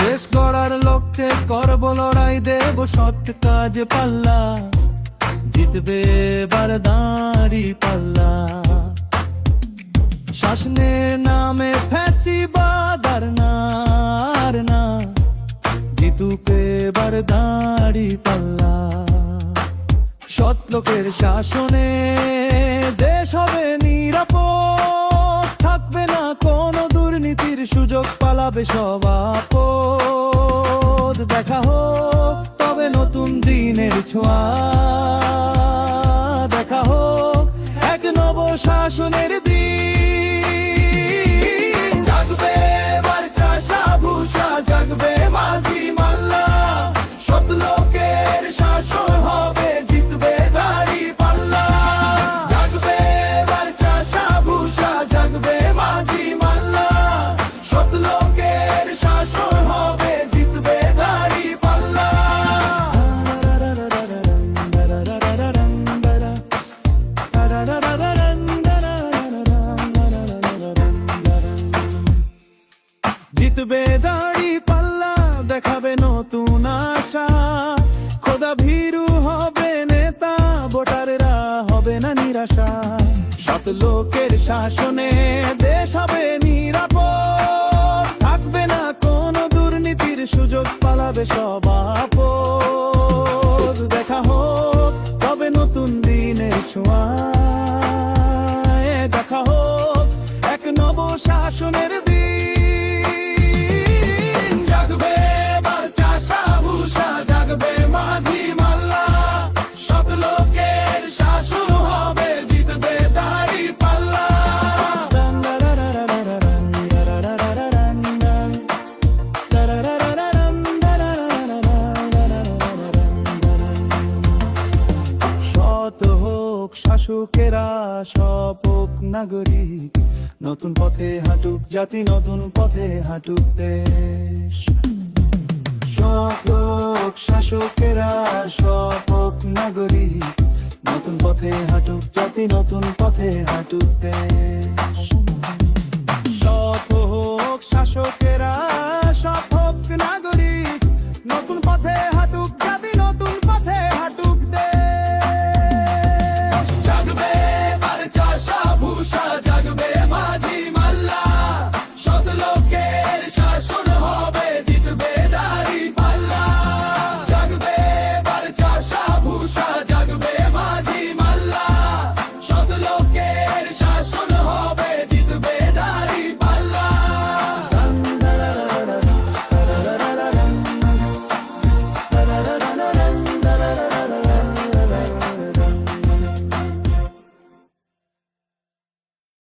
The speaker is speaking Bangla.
দেশ গড়ার লক্ষ্যে করব লড়াই দেব সৎ কাজ পাল্লা জিতবে এবার দাঁড়ি পাল্লা। শাসনের নামে আর না। জিতুকে দাঁড়ি পাল্লা। শাসনে দেশ হবে নিরাপদ। থাকবে না কোনো দুর্নীতির সুযোগ, পালাবে সব আপদ। দেখা হোক তবে নতুন দিনের ছোঁয়া। দেখা হোক এক নব শাসনের দিন। জাগবে মাঝি মাল্লা। সত লোকের শাসন হবে, জিতবে দাড়ি পাল্লা। জাগবে এবার চাষা জাগবে মাঝি মাল্লা। সত লোকের শাসন হবে, জিতবে দাড়ি পাল্লা। জিতবে দাড়ি দেখাবে নতুন আশা। খোদা ভীরু হবে নেতা, ভোটারেরা হবে না নিরাশা। সত লোকের শাসনে দেশ হবে নিরাপদ। থাকবে না কোনো দুর্নীতির সুযোগ, পালাবে সব আপদ। দেখা হোক, তবে নতুন দিনের ছোঁয়া। শাসকেরা সব হোক নাগরিক, নতুন পথে হাঁটুক জাতি, নতুন পথে হাঁটুক দেশ। সব হোক শাসকেরা সব হোক নাগরিক, নতুন পথে হাঁটুক জাতি, নতুন পথে হাঁটুক দেশ। সব হোক শাসকেরা